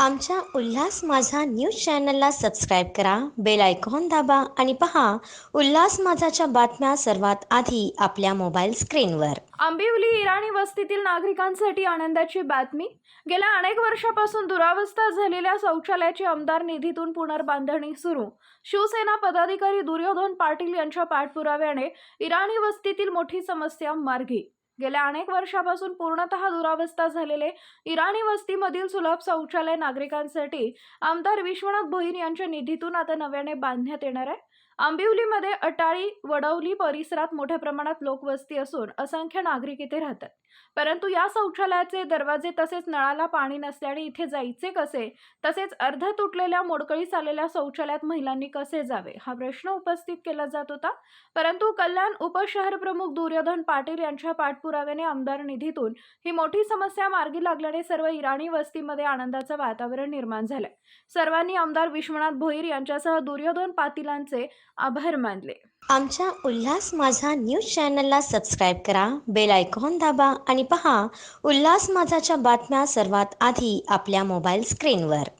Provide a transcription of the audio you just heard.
आमच्या उल्हास माझा न्यूज चॅनलला सबस्क्राईब करा बेल आयकॉन दाबा आणि पहा उल्हास माझाच्या बातम्या सर्वात आधी आपल्या मोबाईल स्क्रीनवर. आंबिवली इराणी वस्तीतील नागरिकांसाठी आनंदाची बातमी. गेल्या अनेक वर्षापासून दुरावस्था झालेल्या शौचालयाची आमदार निधीतून पुनर्बांधणी सुरू. शिवसेना पदाधिकारी दुर्योधन पाटील यांच्या पाठपुराव्याने इराणी वस्तीतील मोठी समस्या मार्गी. गेल्या अनेक वर्षापासून पूर्णतः दुरावस्था झालेले इराणी वस्तीमधील सुलभ शौचालय नागरिकांसाठी आमदार विश्वनाथ भोईर यांच्या निधीतून आता नव्याने बांधण्यात येणार आहे. आंबिवलीमध्ये अटाळी वडवली परिसरात मोठ्या प्रमाणात लोकवस्ती असून असंख्य नागरिक इथे राहतात. परंतु या शौचालयाचे दरवाजे तसेच नळाला पाणी नसल्याने इथे जायचे कसे? तसेच अर्ध तुटलेल्या मोडकळीस आलेल्या शौचालयात महिलांनी कसे जावे? हा प्रश्न उपस्थित केला जात होता. परंतु कल्याण उपशहर प्रमुख दुर्योधन पाटील यांच्या पुराव्याने आमदार निधीतून ही मोठी समस्या मार्गी लागल्याने सर्व इराणी वस्तीमध्ये आनंदाचं वातावरण निर्माण झालंय. सर्वांनी आमदार विश्वनाथ भोईर यांच्यासह दुर्योधन पाटीलांचे आभार मानले. आमच्या उल्हास माझा न्यूज चॅनलला सबस्क्राईब करा बेल आयकॉन दाबा आणि पहा उल्हास माझाच्या बातम्या सर्वात आधी आपल्या मोबाईल स्क्रीनवर.